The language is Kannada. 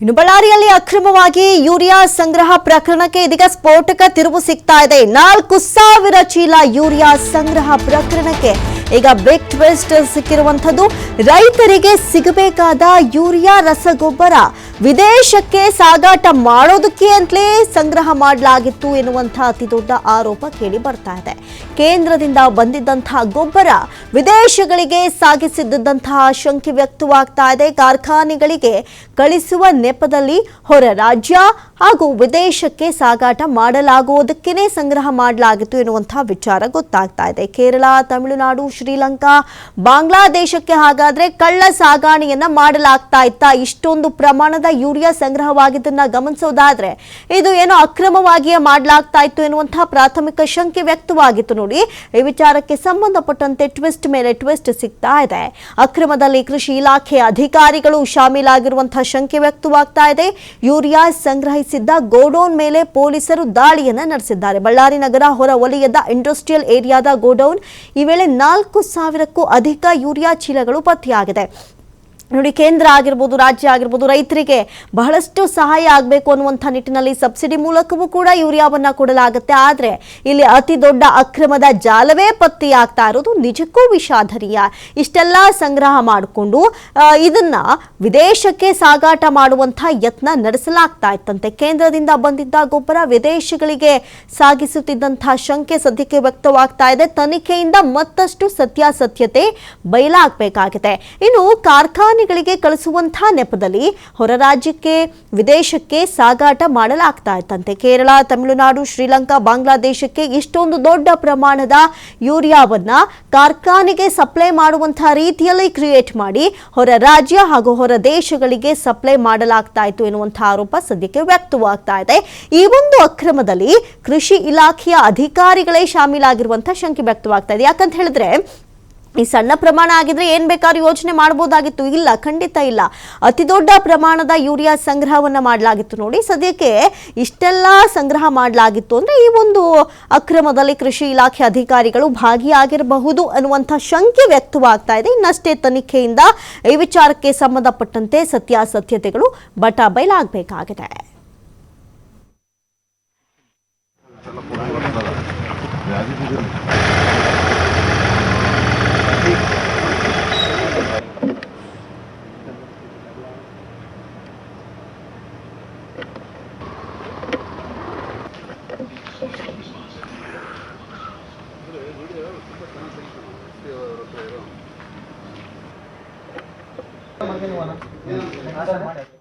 ಇನ್ನು ಬಳ್ಳಾರಿಯಲ್ಲಿ ಅಕ್ರಮವಾಗಿ ಯೂರಿಯಾ ಸಂಗ್ರಹ ಪ್ರಕರಣಕ್ಕೆ ಇದೀಗ ಸ್ಫೋಟಕ ತಿರುವು ಸಿಗ್ತಾ ಇದೆ. ನಾಲ್ಕು ಸಾವಿರ ಚೀಲ ಯೂರಿಯಾ ಸಂಗ್ರಹ ಪ್ರಕರಣಕ್ಕೆ ಈಗ ಬಿಗ್ ಟ್ವಿಸ್ಟ್ ಸಿಕ್ಕಿರುವಂಥದ್ದು, ರೈತರಿಗೆ ಸಿಗಬೇಕಾದ ಯೂರಿಯಾ, ರಸಗೊಬ್ಬರ ವಿದೇಶಕ್ಕೆ ಸಾಗಾಟ ಮಾಡೋದಕ್ಕೆ ಅಂತಲೇ ಸಂಗ್ರಹ ಮಾಡಲಾಗಿತ್ತು ಎನ್ನುವಂಥ ಅತಿ ದೊಡ್ಡ ಆರೋಪ ಕೇಳಿ ಬರ್ತಾ ಇದೆ. ಕೇಂದ್ರದಿಂದ ಬಂದಿದ್ದಂತಹ ಗೊಬ್ಬರ ವಿದೇಶಗಳಿಗೆ ಸಾಗಿಸಿದ್ದಂತಹ ಶಂಕೆ ವ್ಯಕ್ತವಾಗ್ತಾ ಇದೆ. ಕಾರ್ಖಾನೆಗಳಿಗೆ ಕಳಿಸುವ ನೆಪದಲ್ಲಿ ಹೊರ ರಾಜ್ಯ ಹಾಗೂ ವಿದೇಶಕ್ಕೆ ಸಾಗಾಟ ಮಾಡಲಾಗುವುದಕ್ಕೇನೆ ಸಂಗ್ರಹ ಮಾಡಲಾಗಿತ್ತು ಎನ್ನುವಂತಹ ವಿಚಾರ ಗೊತ್ತಾಗ್ತಾ ಇದೆ. ಕೇರಳ, ತಮಿಳುನಾಡು ಶ್ರೀಲಂಕಾ, ಬಾಂಗ್ಲಾದೇಶಕ್ಕೆ ಹಾಗಾದ್ರೆ ಕಳ್ಳ ಸಾಗಾಣೆಯನ್ನ ಮಾಡಲಾಗ್ತಾ ಇತ್ತಾ. ಇಷ್ಟೊಂದು ಪ್ರಮಾಣದ ಯೂರಿಯಾ ಸಂಗ್ರಹವಾಗಿದ್ದನ್ನ ಗಮನಿಸೋದಾದ್ರೆ ಇದು ಏನೋ ಅಕ್ರಮವಾಗಿಯೇ ಮಾಡಲಾಗ್ತಾ ಇತ್ತು ಎನ್ನುವಂತಹ ಪ್ರಾಥಮಿಕ ಶಂಕೆ ವ್ಯಕ್ತವಾಗಿತ್ತು ನೋಡಿ. ಈ ವಿಚಾರಕ್ಕೆ ಸಂಬಂಧಪಟ್ಟಂತೆ ಟ್ವಿಸ್ಟ್ ಮೇಲೆ ಟ್ವಿಸ್ಟ್ ಸಿಗ್ತಾ ಇದೆ. ಅಕ್ರಮದಲ್ಲಿ ಕೃಷಿ ಇಲಾಖೆ ಅಧಿಕಾರಿಗಳು ಶಾಮೀಲಾಗಿರುವಂತಹ ಶಂಕೆ ವ್ಯಕ್ತವಾಗ್ತಾ ಇದೆ. ಯೂರಿಯಾ ಸಂಗ್ರಹಿಸಿದ್ದ ಗೋಡೌನ್ ಮೇಲೆ ಪೊಲೀಸರು ದಾಳಿಯನ್ನ ನಡೆಸಿದ್ದಾರೆ. ಬಳ್ಳಾರಿ ನಗರ ಹೊರ ವಲಯದ ಇಂಡಸ್ಟ್ರಿಯಲ್ ಏರಿಯಾದ ಗೋಡೌನ್ ಈ ವೇಳೆ ನಾಲ್ಕು ಸಾವಿರಕ್ಕೂ ಅಧಿಕ ಯೂರಿಯಾ ಚೀಲಗಳು ಪತ್ತೆಯಾಗಿದೆ. ನೋಡಿ, ಕೇಂದ್ರ ಆಗಿರ್ಬೋದು, ರಾಜ್ಯ ಆಗಿರ್ಬೋದು, ರೈತರಿಗೆ ಬಹಳಷ್ಟು ಸಹಾಯ ಆಗಬೇಕು ಅನ್ನುವಂಥ ನಿಟ್ಟಿನಲ್ಲಿ ಸಬ್ಸಿಡಿ ಮೂಲಕವೂ ಕೂಡ ಯೂರಿಯಾವನ್ನ ಕೊಡಲಾಗುತ್ತೆ. ಆದರೆ ಇಲ್ಲಿ ಅತಿ ದೊಡ್ಡ ಅಕ್ರಮದ ಜಾಲವೇ ಪತ್ತೆಯಾಗ್ತಾ ಇರೋದು ನಿಜಕ್ಕೂ ವಿಷಾದನೀಯ. ಇಷ್ಟೆಲ್ಲ ಸಂಗ್ರಹ ಮಾಡಿಕೊಂಡು ಇದನ್ನ ವಿದೇಶಕ್ಕೆ ಸಾಗಾಟ ಮಾಡುವಂಥ ಯತ್ನ ನಡೆಸಲಾಗ್ತಾ ಇತ್ತಂತೆ. ಕೇಂದ್ರದಿಂದ ಬಂದಿದ್ದ ಗೊಬ್ಬರ ವಿದೇಶಗಳಿಗೆ ಸಾಗಿಸುತ್ತಿದ್ದಂಥ ಶಂಕೆ ಸದ್ಯಕ್ಕೆ ವ್ಯಕ್ತವಾಗ್ತಾ ಇದೆ. ತನಿಖೆಯಿಂದ ಮತ್ತಷ್ಟು ಸತ್ಯಾಸತ್ಯತೆ ಬಯಲಾಗಬೇಕಾಗಿದೆ. ಇನ್ನು ಕಾರ್ಖಾನೆಗಳಿಗೆ ಕಳಿಸುವಂತಹ ನೆಪದಲ್ಲಿ ಹೊರ ರಾಜ್ಯಕ್ಕೆ, ವಿದೇಶಕ್ಕೆ ಸಾಗಾಟ ಮಾಡಲಾಗ್ತಾ ಇತ್ತಂತೆ. ಕೇರಳ, ತಮಿಳುನಾಡು, ಶ್ರೀಲಂಕಾ, ಬಾಂಗ್ಲಾದೇಶಕ್ಕೆ ಇಷ್ಟೊಂದು ದೊಡ್ಡ ಪ್ರಮಾಣದ ಯೂರಿಯಾವನ್ನ ಕಾರ್ಖಾನೆಗೆ ಸಪ್ಲೈ ಮಾಡುವಂತಹ ರೀತಿಯಲ್ಲಿ ಕ್ರಿಯೇಟ್ ಮಾಡಿ ಹೊರ ರಾಜ್ಯ ಹಾಗೂ ಹೊರ ದೇಶಗಳಿಗೆ ಸಪ್ಲೈ ಮಾಡಲಾಗ್ತಾ ಇತ್ತು ಎನ್ನುವಂತಹ ಆರೋಪ ಸದ್ಯಕ್ಕೆ ವ್ಯಕ್ತವಾಗ್ತಾ ಇದೆ. ಈ ಒಂದು ಅಕ್ರಮದಲ್ಲಿ ಕೃಷಿ ಇಲಾಖೆಯ ಅಧಿಕಾರಿಗಳೇ ಶಾಮೀಲಾಗಿರುವಂತಹ ಶಂಕೆ ವ್ಯಕ್ತವಾಗ್ತಾ ಇದೆ. ಯಾಕಂತ ಹೇಳಿದ್ರೆ ಈ ಸಣ್ಣ ಪ್ರಮಾಣ ಆಗಿದ್ರೆ ಏನ್ ಬೇಕಾದ್ರೂ ಯೋಚನೆ ಮಾಡಬಹುದಾಗಿತ್ತು ಇಲ್ಲ, ಖಂಡಿತ ಇಲ್ಲ. ಅತಿ ದೊಡ್ಡ ಪ್ರಮಾಣದ ಯೂರಿಯಾ ಸಂಗ್ರಹವನ್ನ ಮಾಡಲಾಗಿತ್ತು ನೋಡಿ. ಸದ್ಯಕ್ಕೆ ಇಷ್ಟೆಲ್ಲ ಸಂಗ್ರಹ ಮಾಡಲಾಗಿತ್ತು ಅಂದ್ರೆ ಈ ಒಂದು ಅಕ್ರಮದಲ್ಲಿ ಕೃಷಿ ಇಲಾಖೆ ಅಧಿಕಾರಿಗಳು ಭಾಗಿಯಾಗಿರಬಹುದು ಅನ್ನುವಂಥ ಶಂಕೆ ವ್ಯಕ್ತವಾಗ್ತಾ ಇದೆ. ಇನ್ನಷ್ಟೇ ತನಿಖೆಯಿಂದ ಈ ವಿಚಾರಕ್ಕೆ ಸಂಬಂಧಪಟ್ಟಂತೆ ಸತ್ಯಾಸತ್ಯತೆಗಳು ಬಟ ಬಯಲಾಗಬೇಕಾಗಿದೆ ಮಾಡ್ತೀನಿ